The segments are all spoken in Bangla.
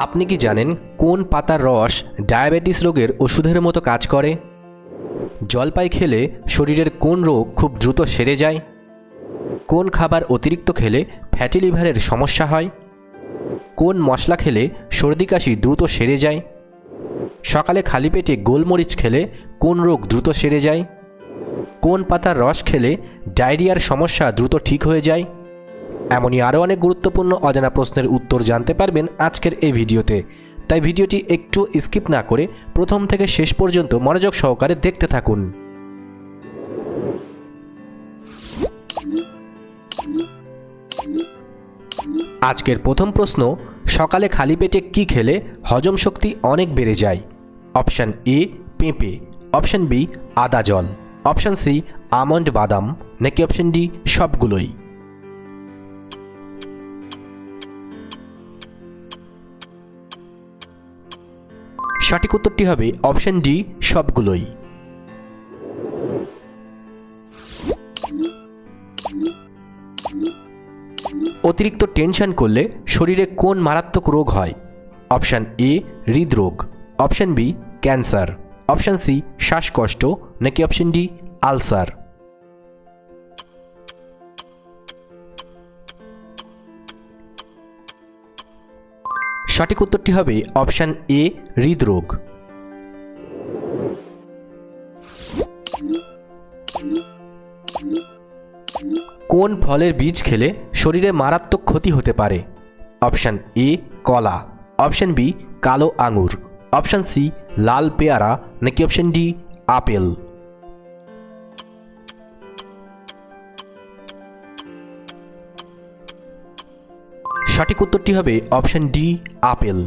আপনি কি জানেন কোন পাতার রস ডায়াবেটিস রোগের ওষুধের মতো কাজ করে? জলপাই খেলে শরীরের কোন রোগ খুব দ্রুত সেরে যায়? কোন খাবার অতিরিক্ত খেলে ফ্যাটি লিভারের সমস্যা হয়? কোন মশলা খেলে সর্দি কাশি দ্রুত সেরে যায়? সকালে খালি পেটে গোলমরিচ খেলে কোন রোগ দ্রুত সেরে যায়? কোন পাতার রস খেলে ডায়রিয়ার সমস্যা দ্রুত ঠিক হয়ে যায়? এমনই আরও অনেক গুরুত্বপূর্ণ অজানা প্রশ্নের উত্তর জানতে পারবেন আজকের এই ভিডিওতে। তাই ভিডিওটি একটু স্কিপ না করে প্রথম থেকে শেষ পর্যন্ত মনোযোগ সহকারে দেখতে থাকুন। আজকের প্রথম প্রশ্ন, সকালে খালি পেটে কি খেলে হজম শক্তি অনেক বেড়ে যায়? অপশান এ, পেঁপে। অপশান বি, আদা জল। অপশান সি, আমন্ড বাদাম। নাকি অপশান ডি, সবগুলোই? সঠিক উত্তরটি হবে অপশন ডি, সবগুলোই। অতিরিক্ত টেনশন করলে শরীরে কোন মারাত্মক রোগ হয়? অপশান এ, হৃদরোগ। Option B, cancer. Option C, শ্বাসকষ্ট। নাকি অপশান ডি, আলসার। সঠিক উত্তরটি হবে অপশান এ, হৃদরোগ। কোন ফলের বীজ খেলে শরীরে মারাত্মক ক্ষতি হতে পারে? অপশান এ, কলা। অপশান বি, কালো আঙুর। অপশান সি, লাল পেয়ারা। নাকি অপশান ডি, আপেল? সঠিক উত্তরটি হবে অপশান ডি, আপেল।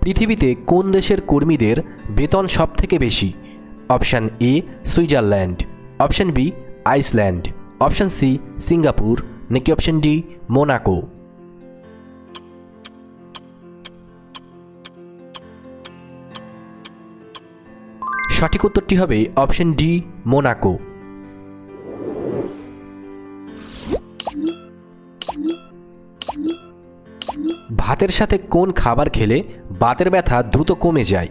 পৃথিবীতে কোন দেশের কর্মীদের বেতন সব থেকে বেশি? Option A, Switzerland. Option B, Iceland. Option C, Singapore. নাকি অপশান ডি, মোনাকো? সঠিক উত্তরটি হবে অপশন ডি, মোনাকো। ভাতের সাথে কোন খাবার খেলে বাতের ব্যথা দ্রুত কমে যায়?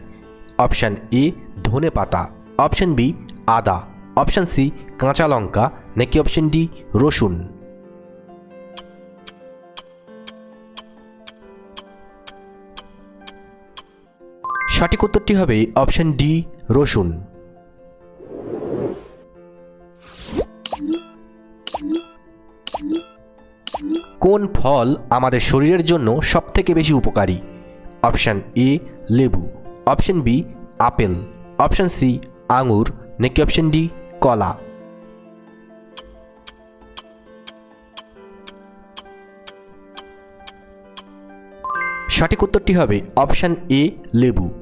অপশান এ, ধনে পাতা। অপশান বি, আদা। অপশান সি, কাঁচা লঙ্কা। নাকি অপশান ডি, রসুন। সঠিক উত্তরটি হবে অপশন ডি রসুন। কোন ফল আমাদের শরীরের জন্য সবথেকে বেশি উপকারী? অপশান এ, লেবু। Option B, apple. Option C, আঙুর। নাকি অপশান ডি, কলা? সঠিক উত্তরটি হবে অপশান এ, লেবু।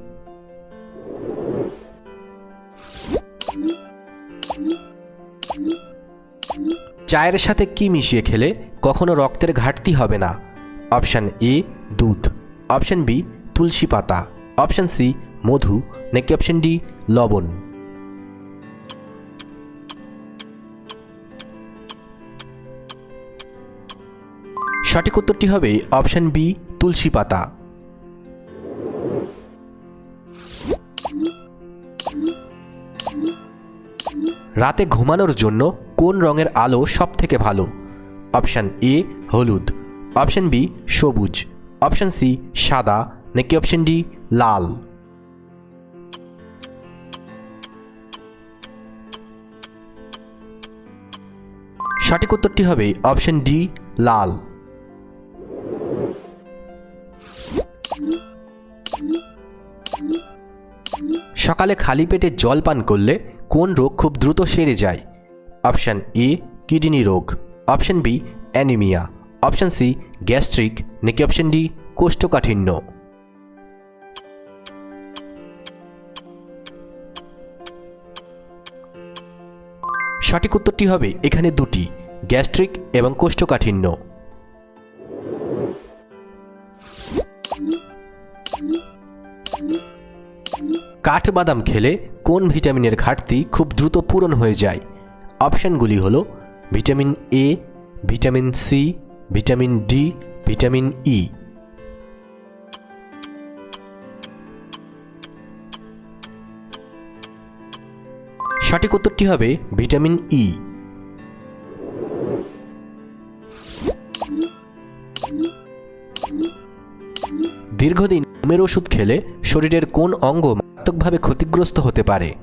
চায়ের সাথে কি মিশিয়ে খেলে কখনো রক্তের ঘাটতি হবে না? অপশান এ, দুধ। অপশান বি, তুলসী পাতা। অপশান সি, মধু। নাকি অপশান ডি, লবণ? সঠিক উত্তরটি হবে অপশান বি, তুলসী পাতা। রাতে ঘুমানোর জন্য কোন রঙের আলো সব থেকে ভালো? অপশান এ, হলুদ। অপশান বি, সবুজ। অপশান সি, সাদা। নাকি অপশান ডি, লাল? সঠিক উত্তরটি হবে অপশান ডি, লাল। সকালে খালি পেটে জল পান করলে কোন রোগ খুব দ্রুত সেরে যায়? অপশান এ কিডনি রোগ। Option B anaemia option C gastric নাকি অপশান ডি কোষ্ঠকাঠিন্য। সঠিক উত্তরটি হবে এখানে দুটি গ্যাস্ট্রিক এবং কোষ্ঠকাঠিন্য। কাঠবাদাম খেলে কোন ভিটামিনের ঘাটতি খুব দ্রুত পূরণ হয়ে যায়? অপশানগুলি হল vitamin A, vitamin C, vitamin D, vitamin E. সঠিক উত্তরটি হবে ভিটামিন ই। দীর্ঘদিন ঘুমের ওষুধ খেলে শরীরের কোন অঙ্গ মারাত্মকভাবে ক্ষতিগ্রস্ত হতে পারে?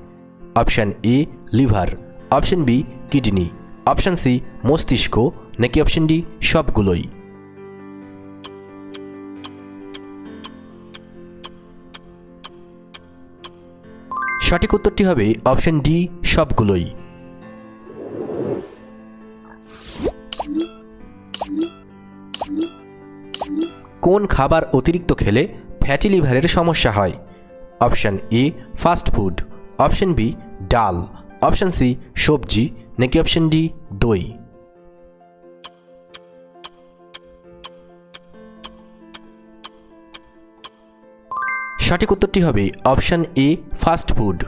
Option A, liver. Option B, kidney. Option C, মস্তিষ্ক। নাকি অপশান ডি, সবগুলোই। সঠিক উত্তরটি হবে অপশান ডি, সবগুলোই। কোন খাবার অতিরিক্ত খেলে ফ্যাটি লিভারের সমস্যা হয়? Option A, fast food. Option B, ডাল। অপশান সি সবজি, নাকি অপশান ডি দই? সঠিক উত্তরটি হবে অপশান এ ফাস্ট ফুড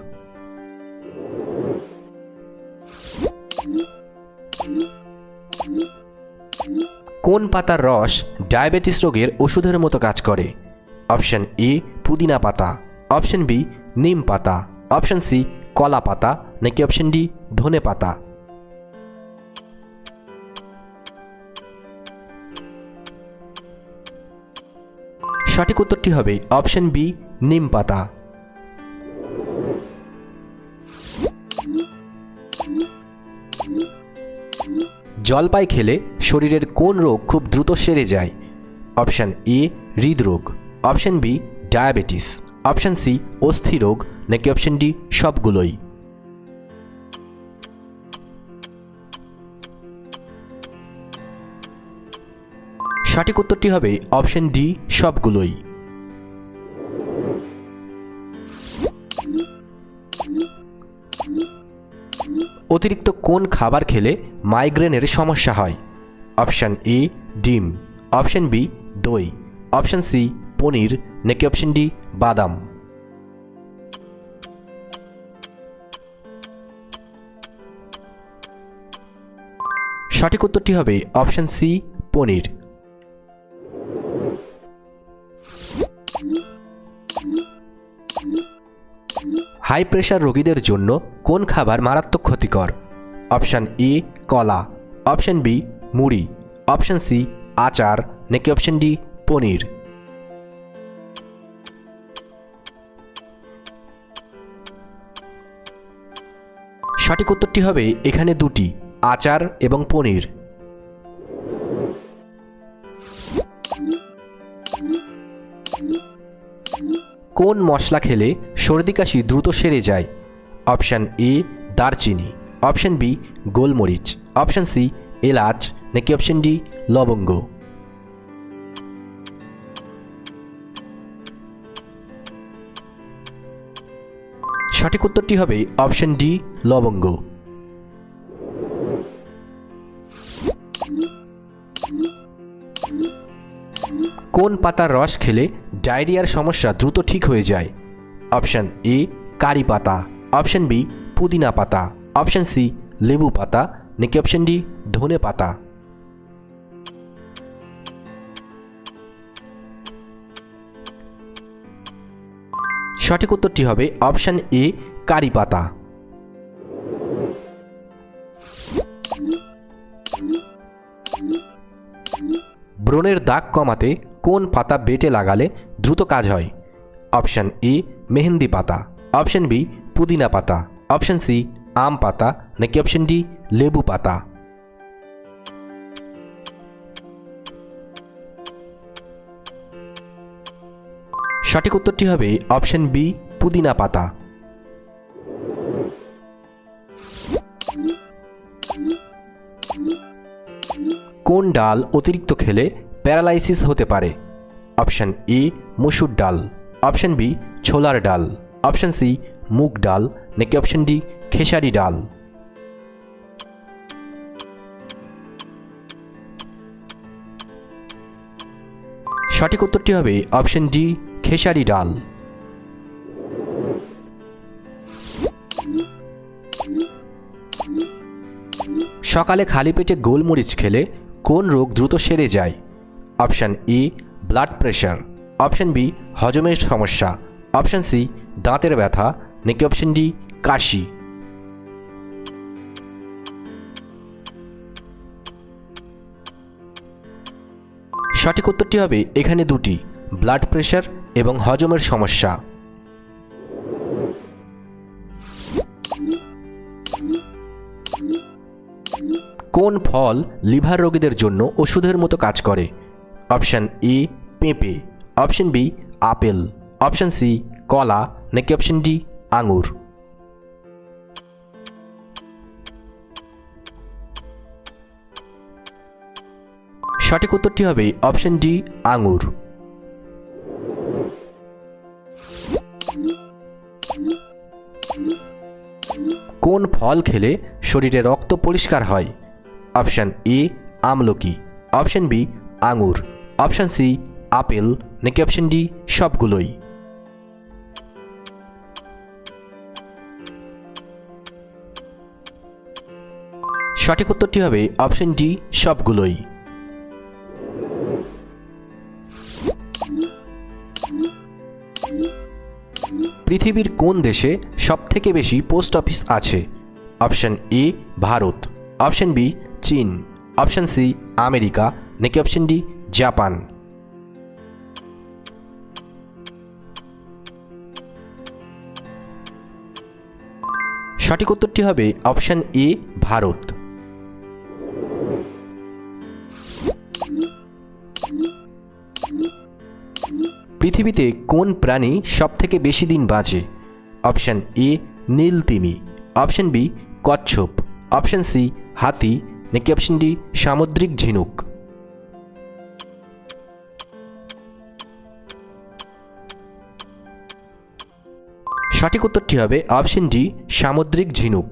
কোন পাতার রস ডায়াবেটিস রোগের ওষুধের মতো কাজ করে? অপশান এ পুদিনা পাতা। অপশান বি নিম পাতা। অপশান সি কলা পাতা। নাকি অপশন ডি ধনে পাতা। সঠিক উত্তরটি হবে অপশান বি নিম পাতা। জলপাই খেলে শরীরের কোন রোগ খুব দ্রুত সেরে যায়? অপশান এ হৃদরোগ। Option B diabetes option C অস্থি রোগ নাকি অপশান ডি সবগুলোই। সঠিক উত্তরটি হবে অপশান ডি, সবগুলোই। অতিরিক্ত কোন খাবার খেলে মাইগ্রেনের সমস্যা হয়? অপশান এ, ডিম। অপশান বি, দই। অপশান সি, পনির। নাকি অপশান ডি, বাদাম। সঠিক উত্তরটি হবে অপশান সি, পনির। হাই প্রেশার রোগীদের জন্য কোন খাবার মারাত্মক ক্ষতিকর? অপশান এ কলা। অপশান বি মুড়ি। অপশান সি আচার। নাকি অপশান ডি পনির? সঠিক উত্তরটি হবে এখানে দুটি, আচার এবং পনির। কোন মশলা খেলে সর্দি কাশি দ্রুত সেরে যায়? অপশান এ, দারচিনি। অপশান বি, গোলমরিচ। অপশান সি, এলাচ। নাকি অপশান ডি, লবঙ্গ? সঠিক উত্তরটি হবে অপশান ডি, লবঙ্গ। কোন পাতার রস খেলে ডায়রিয়ার সমস্যা দ্রুত ঠিক হয়ে যায়? অপশান এ, কারি পাতা। অপশান বি, পুদিনা পাতা। অপশান সি, লেবু পাতা। নাকি অপশান ডি, ধনে পাতা? সঠিক উত্তরটি হবে অপশান এ, কারি পাতা। ব্রণের দাগ কমাতে কোন পাতা বেটে লাগালে দ্রুত কাজ হয়? অপশান এ, মেহেন্দি পাতা। অপশান বি, পুদিনা পাতা। অপশান সি, আম পাতা। নাকি অপশান ডি, লেবু পাতা? সঠিক উত্তরটি হবে অপশান বি, পুদিনা পাতা। কোন ডাল অতিরিক্ত খেলে প্যারালাইসিস হতে পারে? অপশান এ, মসুর ডাল। অপশান বি, ছোলার ডাল। অপশান সি, মুগ ডাল। নাকি অপশান ডি, খেসারি ডাল? সঠিক উত্তরটি হবে অপশান ডি, খেসারি ডাল। সকালে খালি পেটে গোলমরিচ খেলে কোন রোগ দ্রুত সেরে যায়? Option E blood pressure option B হজমের সমস্যা। অপশান সি দাঁতের ব্যথা। নাকি অপশান ডি কাশি। সঠিক উত্তরটি হবে এখানে দুটি ব্লাড প্রেশার এবং হজমের সমস্যা। কোন ফল লিভার রোগীদের জন্য ওষুধের মতো কাজ করে? অপশান ই পেঁপে। Option B, apple. Option C, কলা। নাকি অপশান ডি, আঙুর? সঠিক উত্তরটি হবে অপশান ডি, আঙুর। কোন ফল খেলে শরীরে রক্ত পরিষ্কার হয়? অপশান এ, আমলকি। অপশন বি, আঙুর। Option C, apple. নাকি অপশন ডি, সবগুলোই। সঠিক উত্তরটি হবে অপশন ডি, সবগুলোই। পৃথিবীর কোন দেশে সবথেকে বেশি পোস্ট অফিস আছে? Option A, Bharat. Option B চীন অপশান সি আমেরিকা, নাকি অপশান ডি জাপান? সঠিক উত্তরটি হবে অপশান এ ভারত। পৃথিবীতে কোন প্রাণী সবথেকে বেশি দিন বাঁচে? অপশান এ নীল তিমি অপশান বি কচ্ছপ অপশান সি হাতি নাকি অপশান ডি সামুদ্রিক ঝিনুক সঠিক উত্তরটি হবে অপশন ডি সামুদ্রিক ঝিনুক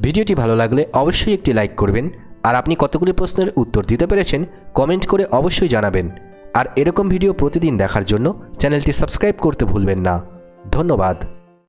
ভিডিওটি ভালো লাগলে অবশ্যই একটি লাইক করবেন, আর আপনি কতগুলি প্রশ্নের উত্তর দিতে পেরেছেন কমেন্ট করে অবশ্যই জানাবেন। আর এরকম ভিডিও প্রতিদিন দেখার জন্য চ্যানেলটি সাবস্ক্রাইব করতে ভুলবেন না। ধন্যবাদ।